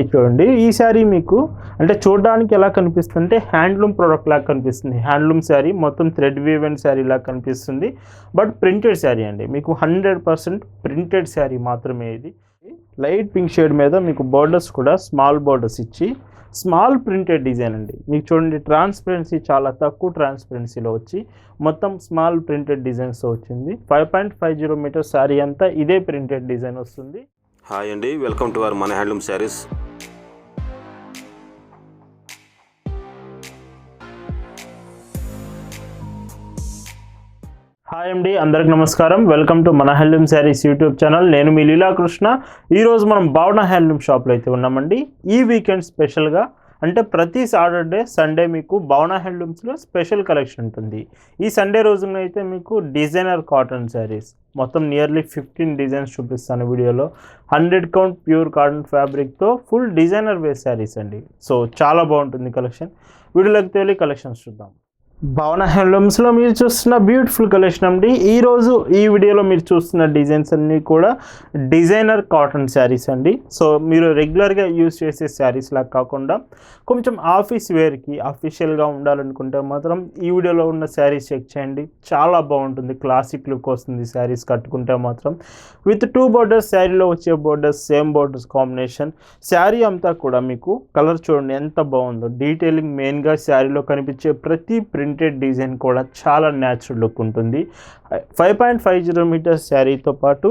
ఇది చూడండి ఈ శారీ మీకు అంటే చూడడానికి ఎలా కనిపిస్తుంది హ్యాండ్లూమ్ ప్రోడక్ట్ లాగా కనిపిస్తుంది. హ్యాండ్లూమ్ శారీ మొత్తం థ్రెడ్ వీవెన్ శారీ లాగా కనిపిస్తుంది. బట్ ప్రింటెడ్ శారీ అండి. మీకు హండ్రెడ్ పర్సెంట్ ప్రింటెడ్ శారీ మాత్రమే ఇది. లైట్ పింక్ షేడ్ మీద మీకు బోర్డర్స్ కూడా స్మాల్ బోర్డర్స్ ఇచ్చి స్మాల్ ప్రింటెడ్ డిజైన్ అండి. మీకు చూడండి ట్రాన్స్పరెన్సీ చాలా తక్కువ ట్రాన్స్పరెన్సీలో వచ్చి మొత్తం స్మాల్ ప్రింటెడ్ డిజైన్స్ వచ్చింది. Five point five zero metre sari అంతా ఇదే ప్రింటెడ్ డిజైన్ వస్తుంది. హాయ్ అండి వెల్కమ్ టు అవర్ మన హ్యాండ్లూమ్ శారీస్. హాయ్ అండి అందరికి నమస్కారం. వెల్కమ్ టు మన హ్యాండ్లూమ్ శారీస్ యూట్యూబ్ ఛానల్. నేను మీ లీలాకృష్ణ. ఈరోజు మనం భావన హ్యాండ్లూమ్ షాప్లో అయితే ఉన్నామండి. ఈ వీకెండ్ స్పెషల్గా అంటే ప్రతి సాటర్డే సండే మీకు భవన హ్యాండ్లూమ్స్లో స్పెషల్ కలెక్షన్ ఉంటుంది. ఈ సండే రోజున అయితే మీకు డిజైనర్ కాటన్ శారీస్ మొత్తం నియర్లీ ఫిఫ్టీన్ డిజైన్స్ చూపిస్తాను వీడియోలో. హండ్రెడ్ కౌంట్ ప్యూర్ కాటన్ ఫ్యాబ్రిక్తో ఫుల్ డిజైనర్ వేర్ శారీస్ అండి. సో చాలా బాగుంటుంది కలెక్షన్. వీడియోలోకి తెలియ కలెక్షన్స్ చూద్దాం. భవన హ్యాండ్లూమ్స్లో మీరు చూస్తున్న బ్యూటిఫుల్ కలెక్షన్ అండి. ఈరోజు ఈ వీడియోలో మీరు చూస్తున్న డిజైన్స్ అన్నీ కూడా డిజైనర్ కాటన్ శారీస్ అండి. సో మీరు రెగ్యులర్గా యూజ్ చేసే శారీస్ లాగా కాకుండా కొంచెం ఆఫీస్ వేర్కి అఫీషియల్గా ఉండాలనుకుంటే మాత్రం ఈ వీడియోలో ఉన్న శారీస్ చెక్ చేయండి. చాలా బాగుంటుంది. క్లాసిక్ లుక్ వస్తుంది శారీస్ కట్టుకుంటే మాత్రం. విత్ టూ బోర్డర్స్ శారీలో వచ్చే borders same borders combination. Sari అంతా కూడా మీకు కలర్ చూడండి ఎంత బాగుందో. డీటెయిలింగ్ మెయిన్గా శారీలో కనిపించే ప్రతి ప్రింట్ ప్రింటెడ్ డిజైన్ కూడా చాలా న్యాచురల్ లుక్ ఉంటుంది. Five point five zero metres శారీతో పాటు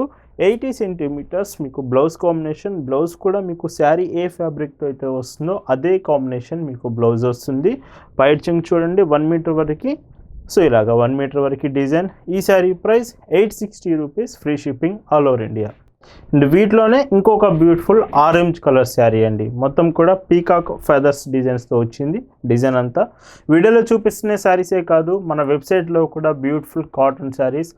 ఎయిటీ సెంటీమీటర్స్ మీకు బ్లౌజ్ కాంబినేషన్ బ్లౌజ్ కూడా మీకు శారీ ఏ ఫ్యాబ్రిక్తో అయితే వస్తుందో అదే కాంబినేషన్ మీకు బ్లౌజ్ వస్తుంది. పైడ్చింగ్ చూడండి వన్ మీటర్ వరకు. సో ఇలాగా వన్ మీటర్ వరకు డిజైన్ ఈ sari price eight sixty rupees free shipping all over India and వీటిలోనే ఇంకొక బ్యూటిఫుల్ ఆరెంజ్ కలర్ శారీ అండి. మొత్తం కూడా పీకాక్ ఫెదర్స్ డిజైన్స్తో వచ్చింది. డిజైన్ అంతా. వీడియోలో చూపిస్తున్న శారీసే కాదు మన వెబ్సైట్లో కూడా బ్యూటిఫుల్ కాటన్ శారీస్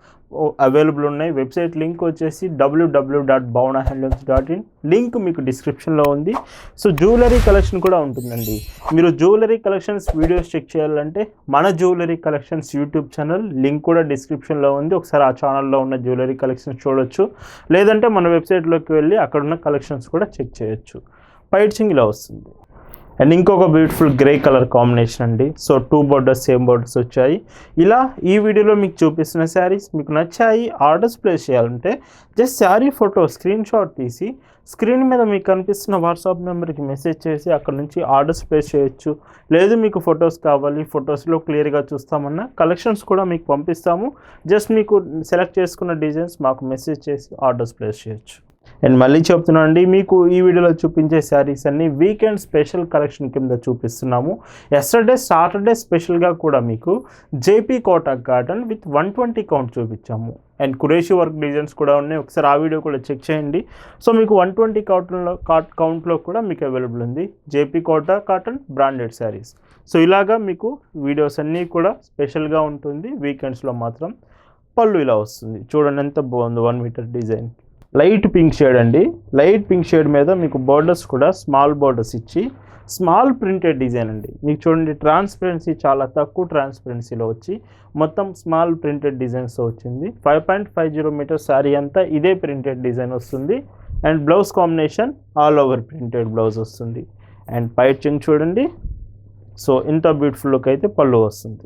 అవైలబుల్ ఉన్నాయి. వెబ్సైట్ లింక్ వచ్చేసి WWW dot Bhavana handlooms dot in link మీకు డిస్క్రిప్షన్లో ఉంది. సో జ్యువెలరీ కలెక్షన్ కూడా ఉంటుందండి. మీరు జ్యువెలరీ కలెక్షన్స్ వీడియోస్ చెక్ చేయాలంటే మన jewellery collections YouTube channel link కూడా డిస్క్రిప్షన్లో ఉంది. ఒకసారి ఆ ఛానల్లో ఉన్న జ్యువెలరీ కలెక్షన్స్ చూడొచ్చు. లేదంటే మన వెబ్సైట్లోకి వెళ్ళి అక్కడ ఉన్న కలెక్షన్స్ కూడా చెక్ చేయొచ్చు. పైట్చింగ్ ఇలా వస్తుంది. అండ్ ఇంకొక బ్యూటిఫుల్ గ్రే కలర్ కాంబినేషన్ అండి. So two borders same borders వచ్చాయి. ఇలా ఈ వీడియోలో మీకు చూపిస్తున్న శారీస్ మీకు నచ్చాయి ఆర్డర్స్ ప్లేస్ చేయాలంటే just sari photo screenshot తీసి స్క్రీన్ మీద మీకు కనిపిస్తున్న వాట్సాప్ నెంబర్కి మెసేజ్ చేసి అక్కడ నుంచి ఆర్డర్స్ ప్లేస్ చేయొచ్చు. లేదు మీకు ఫొటోస్ కావాలి ఫొటోస్లో క్లియర్గా చూస్తామన్నా కలెక్షన్స్ కూడా మీకు పంపిస్తాము. జస్ట్ మీకు సెలెక్ట్ చేసుకున్న డిజైన్స్ మాకు మెసేజ్ చేసి ఆర్డర్స్ ప్లేస్ చేయొచ్చు. అండ్ మళ్ళీ చెప్తున్నాను అండి మీకు ఈ వీడియోలో చూపించే శారీస్ అన్ని వీకెండ్ స్పెషల్ కలెక్షన్ కింద చూపిస్తున్నాము. ఎస్టర్డే సాటర్డే స్పెషల్గా కూడా మీకు JP Kota cotton with one twenty count చూపించాము. అండ్ కురేషి వర్క్ డిజైన్స్ కూడా ఉన్నాయి. ఒకసారి ఆ వీడియో కూడా చెక్ చేయండి. సో మీకు వన్ ట్వంటీ కాటన్లో కాట్ కౌంట్లో కూడా మీకు అవైలబుల్ ఉంది JP Kota cotton branded saris so ఇలాగా మీకు వీడియోస్ అన్నీ కూడా స్పెషల్గా ఉంటుంది. వీకెండ్స్లో మాత్రం పళ్ళు ఇలా వస్తుంది. చూడండి ఎంత బాగుంది one metre design light pink shade అండి. లైట్ పింక్ షేడ్ మీద మీకు బోర్డర్స్ కూడా స్మాల్ బోర్డర్స్ ఇచ్చి స్మాల్ ప్రింటెడ్ డిజైన్ అండి. మీకు చూడండి ట్రాన్స్పరెన్సీ చాలా తక్కువ ట్రాన్స్పరెన్సీలో వచ్చి మొత్తం స్మాల్ ప్రింటెడ్ డిజైన్స్తో వచ్చింది. Five point five zero metre sari అంతా ఇదే ప్రింటెడ్ డిజైన్ వస్తుంది. And blouse combination all over printed blouse వస్తుంది. అండ్ పైట్ చింగ్ చూడండి. సో ఇంత బ్యూటిఫుల్ లుక్ అయితే పళ్ళు వస్తుంది.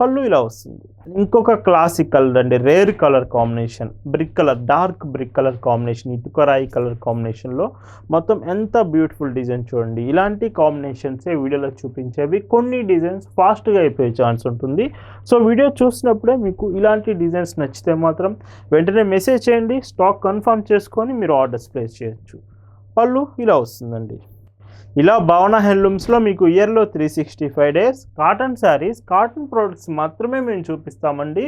పళ్ళు ఇలా వస్తుంది. ఇంకొక క్లాసిక్ కలర్ అండి rare colour combination brick colour dark brick colour combination ఇటుకరాయి colour కాంబినేషన్లో మొత్తం ఎంత బ్యూటిఫుల్ డిజైన్ చూడండి. ఇలాంటి కాంబినేషన్సే వీడియోలో చూపించేవి. కొన్ని డిజైన్స్ ఫాస్ట్గా అయిపోయే ఛాన్స్ ఉంటుంది. సో వీడియో చూసినప్పుడే మీకు ఇలాంటి డిజైన్స్ నచ్చితే మాత్రం వెంటనే మెసేజ్ చేయండి. స్టాక్ కన్ఫర్మ్ చేసుకొని మీరు ఆర్డర్స్ ప్లేస్ చేయొచ్చు. పళ్ళు ఇలా వస్తుందండి. ఇలా భవన హ్యాండ్లూమ్స్లో మీకు ఇయర్లో three sixty five days cotton saris cotton products మాత్రమే మేము చూపిస్తామండి.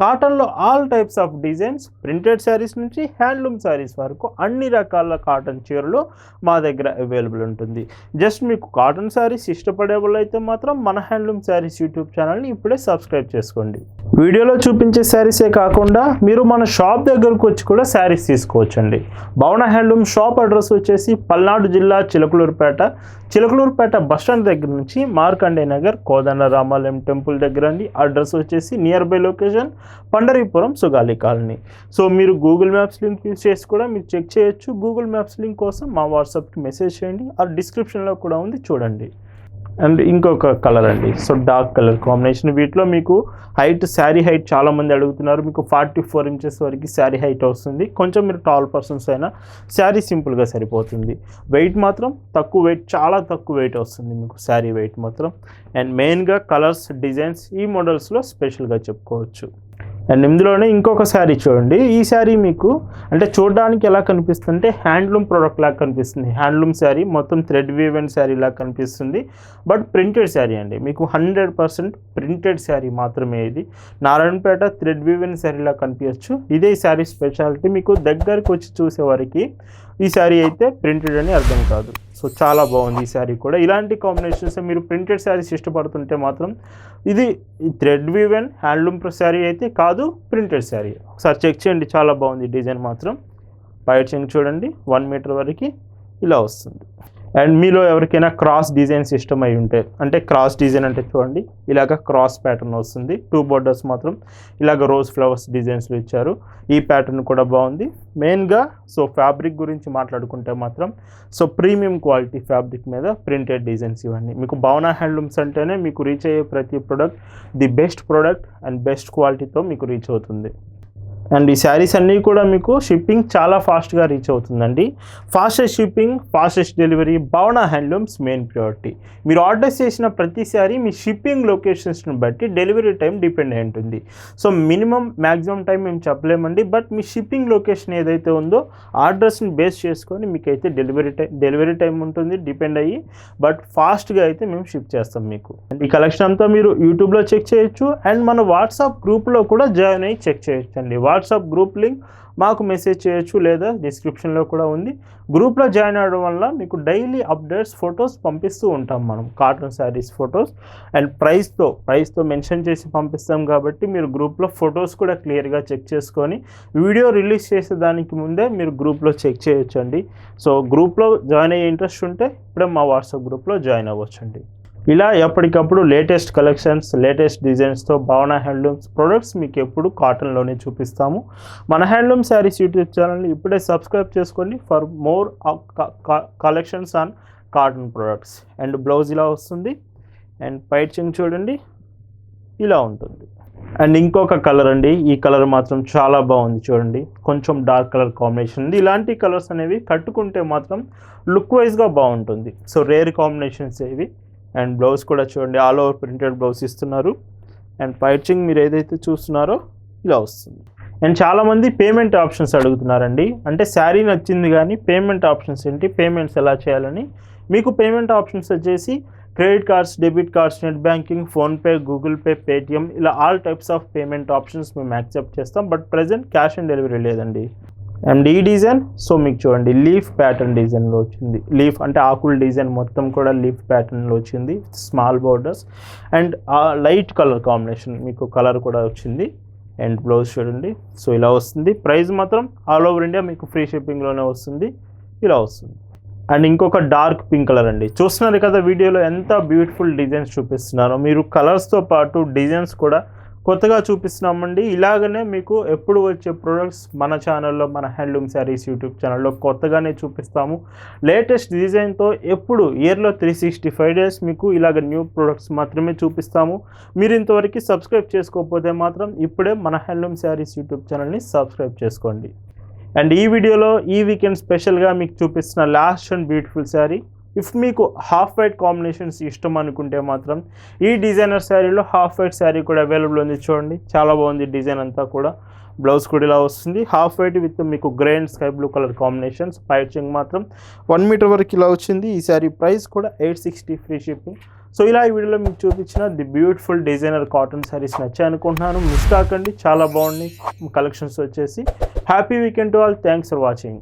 కాటన్లో all types of designs printed saris నుంచి హ్యాండ్లూమ్ శారీస్ వరకు అన్ని రకాల కాటన్ చీరలు మా దగ్గర అవైలబుల్ ఉంటుంది. జస్ట్ మీకు కాటన్ శారీస్ ఇష్టపడే వాళ్ళు అయితే మాత్రం మన హ్యాండ్లూమ్ శారీస్ యూట్యూబ్ ఛానల్ని ఇప్పుడే సబ్స్క్రైబ్ చేసుకోండి. వీడియోలో చూపించే శారీసే కాకుండా మీరు మన షాప్ దగ్గరకు వచ్చి కూడా శారీస్ తీసుకోవచ్చండి. భవన హ్యాండ్లూమ్ షాప్ అడ్రస్ వచ్చేసి పల్నాడు జిల్లా చిలకలూరుపేట చిలకలూరుపేట బస్ స్టాండ్ దగ్గర నుంచి మార్కండే నగర్ కోదండ రామాలయం టెంపుల్ దగ్గర అండి. అడ్రస్ వచ్చేసి nearby location Pandaripuram Sugali colony. So మీరు గూగుల్ మ్యాప్స్ లింక్ యూస్ చేసి కూడా మీరు చెక్ చేయొచ్చు. గూగుల్ మ్యాప్స్ లింక్ కోసం మా వాట్సాప్కి మెసేజ్ చేయండి. ఆ డిస్క్రిప్షన్లో కూడా ఉంది. చూడండి. అండ్ ఇంకొక కలర్ అండి. So dark colour combination. వీటిలో మీకు హైట్ శారీ హైట్ చాలా మంది అడుగుతున్నారు. మీకు ఫార్టీ ఫోర్ ఇంచెస్ వరకు శారీ హైట్ వస్తుంది. కొంచెం మీరు టాల్ పర్సన్స్ అయినా శారీ సింపుల్గా సరిపోతుంది. వెయిట్ మాత్రం తక్కువ వెయిట్ చాలా తక్కువ వెయిట్ వస్తుంది మీకు శారీ వెయిట్ మాత్రం. అండ్ మెయిన్గా కలర్స్ డిజైన్స్ ఈ మోడల్స్లో స్పెషల్గా చెప్పుకోవచ్చు. అండ్ ఇందులోనే ఇంకొక శారీ చూడండి. ఈ శారీ మీకు అంటే చూడడానికి ఎలా కనిపిస్తుంది అంటే హ్యాండ్లూమ్ ప్రోడక్ట్ లాగా కనిపిస్తుంది. హ్యాండ్లూమ్ శారీ మొత్తం థ్రెడ్ వీవెన్ శారీ లాగా కనిపిస్తుంది. బట్ ప్రింటెడ్ శారీ అండి. మీకు హండ్రెడ్ పర్సెంట్ ప్రింటెడ్ శారీ మాత్రమే ఇది. నారాయణపేట థ్రెడ్ వీవెన్ శారీలా కనిపించచ్చు. ఇదే శారీ స్పెషాలిటీ. మీకు దగ్గరికి వచ్చి చూసే వారికి ఈ శారీ అయితే ప్రింటెడ్ అని అర్థం కాదు. సో చాలా బాగుంది ఈ శారీ కూడా. ఇలాంటి కాంబినేషన్స్ మీరు ప్రింటెడ్ శారీస్ ఇష్టపడుతుంటే మాత్రం ఇది థ్రెడ్ వివెన్ హ్యాండ్లూమ్ శారీ అయితే కాదు ప్రింటెడ్ శారీ. ఒకసారి చెక్ చేయండి చాలా బాగుంది డిజైన్ మాత్రం. బయట చెంగ్ చూడండి వన్ మీటర్ వరకు ఇలా వస్తుంది. అండ్ మీలో ఎవరికైనా క్రాస్ డిజైన్స్ ఇష్టం అయి ఉంటే అంటే క్రాస్ డిజైన్ అంటే చూడండి ఇలాగ క్రాస్ ప్యాటర్న్ వస్తుంది. టూ బోర్డర్స్ మాత్రం ఇలాగ రోజ్ ఫ్లవర్స్ డిజైన్స్లో ఇచ్చారు. ఈ ప్యాటర్న్ కూడా బాగుంది. మెయిన్గా సో ఫ్యాబ్రిక్ గురించి మాట్లాడుకుంటే మాత్రం సో ప్రీమియం క్వాలిటీ ఫ్యాబ్రిక్ మీద ప్రింటెడ్ డిజైన్స్ ఇవన్నీ మీకు భావన హ్యాండ్లూమ్స్ అంటేనే మీకు రీచ్ అయ్యే ప్రతి product the best product and best క్వాలిటీతో మీకు రీచ్ అవుతుంది. అండ్ ఈ శారీస్ అన్నీ కూడా మీకు షిప్పింగ్ చాలా ఫాస్ట్గా రీచ్ అవుతుందండి. Fastest shipping fastest delivery Bhavana handlooms main priority. మీరు ఆర్డర్ చేసిన ప్రతి శారీ మీ షిప్పింగ్ లొకేషన్స్ని బట్టి డెలివరీ టైం డిపెండ్ అయి ఉంటుంది. సో మినిమం మ్యాక్సిమం టైం మేము చెప్పలేమండి. బట్ మీ షిప్పింగ్ లొకేషన్ ఏదైతే ఉందో ఆర్డర్స్ని బేస్ చేసుకొని మీకైతే డెలివరీ టైం డెలివరీ టైం ఉంటుంది డిపెండ్ అయ్యి. బట్ ఫాస్ట్గా అయితే మేము షిప్ చేస్తాం మీకు. అండ్ ఈ కలెక్షన్ అంతా మీరు యూట్యూబ్లో చెక్ చేయొచ్చు. అండ్ మన వాట్సాప్ గ్రూప్లో కూడా జాయిన్ అయ్యి చెక్ చేయొచ్చు అండి వాట్సాప్ గ్రూప్ లింక్ మాకు మెసేజ్ చేయొచ్చు లేదా డిస్క్రిప్షన్లో కూడా ఉంది. గ్రూప్లో జాయిన్ అవ్వడం వల్ల మీకు డైలీ అప్డేట్స్ ఫొటోస్ పంపిస్తూ ఉంటాం మనం. కాటన్ శారీస్ ఫొటోస్ అండ్ ప్రైస్తో ప్రైస్తో మెన్షన్ చేసి పంపిస్తాం కాబట్టి మీరు గ్రూప్లో ఫొటోస్ కూడా క్లియర్గా చెక్ చేసుకొని వీడియో రిలీజ్ చేసే దానికి ముందే మీరు గ్రూప్లో చెక్ చేయొచ్చండి. సో గ్రూప్లో జాయిన్ అయ్యే ఇంట్రెస్ట్ ఉంటే ఇప్పుడే మా వాట్సాప్ గ్రూప్లో జాయిన్ అవ్వచ్చండి. ఇలా ఎప్పటికప్పుడు లేటెస్ట్ కలెక్షన్స్ లేటెస్ట్ డిజైన్స్తో భావన హ్యాండ్లూమ్స్ ప్రొడక్ట్స్ మీకు ఎప్పుడు కాటన్లోనే చూపిస్తాము. మన హ్యాండ్లూమ్ శారీస్ యూట్యూబ్ ఛానల్ని ఇప్పుడే సబ్స్క్రైబ్ చేసుకోండి for more collections on cotton products and blouse ఇలా వస్తుంది. అండ్ పైచింగ్ చూడండి. ఇలా ఉంటుంది. అండ్ ఇంకొక కలర్ అండి. ఈ కలర్ మాత్రం చాలా బాగుంది చూడండి. కొంచెం డార్క్ కలర్ కాంబినేషన్ ఉంది. ఇలాంటి కలర్స్ అనేవి కట్టుకుంటే మాత్రం లుక్ వైజ్గా బాగుంటుంది. సో రేర్ కాంబినేషన్స్ ఇవి. అండ్ బ్లౌజ్ కూడా చూడండి ఆల్ ఓవర్ ప్రింటెడ్ బ్లౌజ్ ఇస్తున్నారు. అండ్ పైచింగ్ మీరు ఏదైతే చూస్తున్నారో ఇలా వస్తుంది. అండ్ చాలామంది పేమెంట్ ఆప్షన్స్ అడుగుతున్నారండి. అంటే శారీ నచ్చింది కానీ పేమెంట్ ఆప్షన్స్ ఏంటి పేమెంట్స్ ఎలా చేయాలని మీకు పేమెంట్ ఆప్షన్స్ వచ్చేసి credit cards debit cards net banking PhonePe Google pay Paytm ఇలా all types of payment options మేము యాక్సెప్ట్ చేస్తాం. But present cash on delivery లేదండి. అండ్ ఈ డిజైన్ సో మీకు చూడండి లీఫ్ ప్యాటర్న్ డిజైన్లో వచ్చింది. లీఫ్ అంటే ఆకుల డిజైన్ మొత్తం కూడా లీఫ్ ప్యాటర్న్లో వచ్చింది small borders. And light colour combination మీకు కలర్ కూడా వచ్చింది. అండ్ బ్లౌజ్ చూడండి సో ఇలా వస్తుంది. ప్రైస్ మాత్రం ఆల్ ఓవర్ ఇండియా మీకు ఫ్రీ షిప్పింగ్లోనే వస్తుంది ఇలా వస్తుంది. అండ్ ఇంకొక డార్క్ పింక్ కలర్ అండి. చూస్తున్నారు కదా వీడియోలో ఎంత బ్యూటిఫుల్ డిజైన్స్ చూపిస్తున్నారో. మీరు కలర్స్తో పాటు డిజైన్స్ కూడా కొత్తగా చూపిస్తున్నామండి. ఇలాగనే మీకు ఎప్పుడు వచ్చే ప్రొడక్ట్స్ మన ఛానల్లో మన హ్యాండ్లూమ్ శారీస్ యూట్యూబ్ ఛానల్లో కొత్తగానే చూపిస్తాము. లేటెస్ట్ డిజైన్తో ఎప్పుడు ఇయర్లో త్రీ సిక్స్టీ ఫైవ్ డేస్ మీకు ఇలాగ న్యూ ప్రొడక్ట్స్ మాత్రమే చూపిస్తాము. మీరు ఇంతవరకు సబ్స్క్రైబ్ చేసుకోకపోతే మాత్రం ఇప్పుడే మన హ్యాండ్లూమ్ శారీస్ యూట్యూబ్ ఛానల్ని సబ్స్క్రైబ్ చేసుకోండి. అండ్ ఈ వీడియోలో ఈ వీకెండ్ స్పెషల్గా మీకు చూపిస్తున్న last and beautiful sari if మీకు హాఫ్ వైట్ కాంబినేషన్స్ ఇష్టం అనుకుంటే మాత్రం ఈ డిజైనర్ శారీలో హాఫ్ వైట్ శారీ కూడా అవైలబుల్ ఉంది చూడండి. చాలా బాగుంది డిజైన్ అంతా కూడా. బ్లౌజ్ కూడా ఇలా వస్తుంది. హాఫ్ వైట్ విత్ మీకు grey and sky blue colour combinations పైచింగ్ మాత్రం. వన్ మీటర్ వరకు ఇలా వచ్చింది. ఈ శారీ ప్రైస్ కూడా eight sixty free shipping so ఇలా ఈ వీడియోలో మీకు చూపించిన the beautiful designer cotton saris నచ్చాయి అనుకుంటున్నాను. మిస్ కాకండి. చాలా బాగున్నాయి. కలెక్షన్స్ వచ్చేసి. Happy weekend to all thanks for watching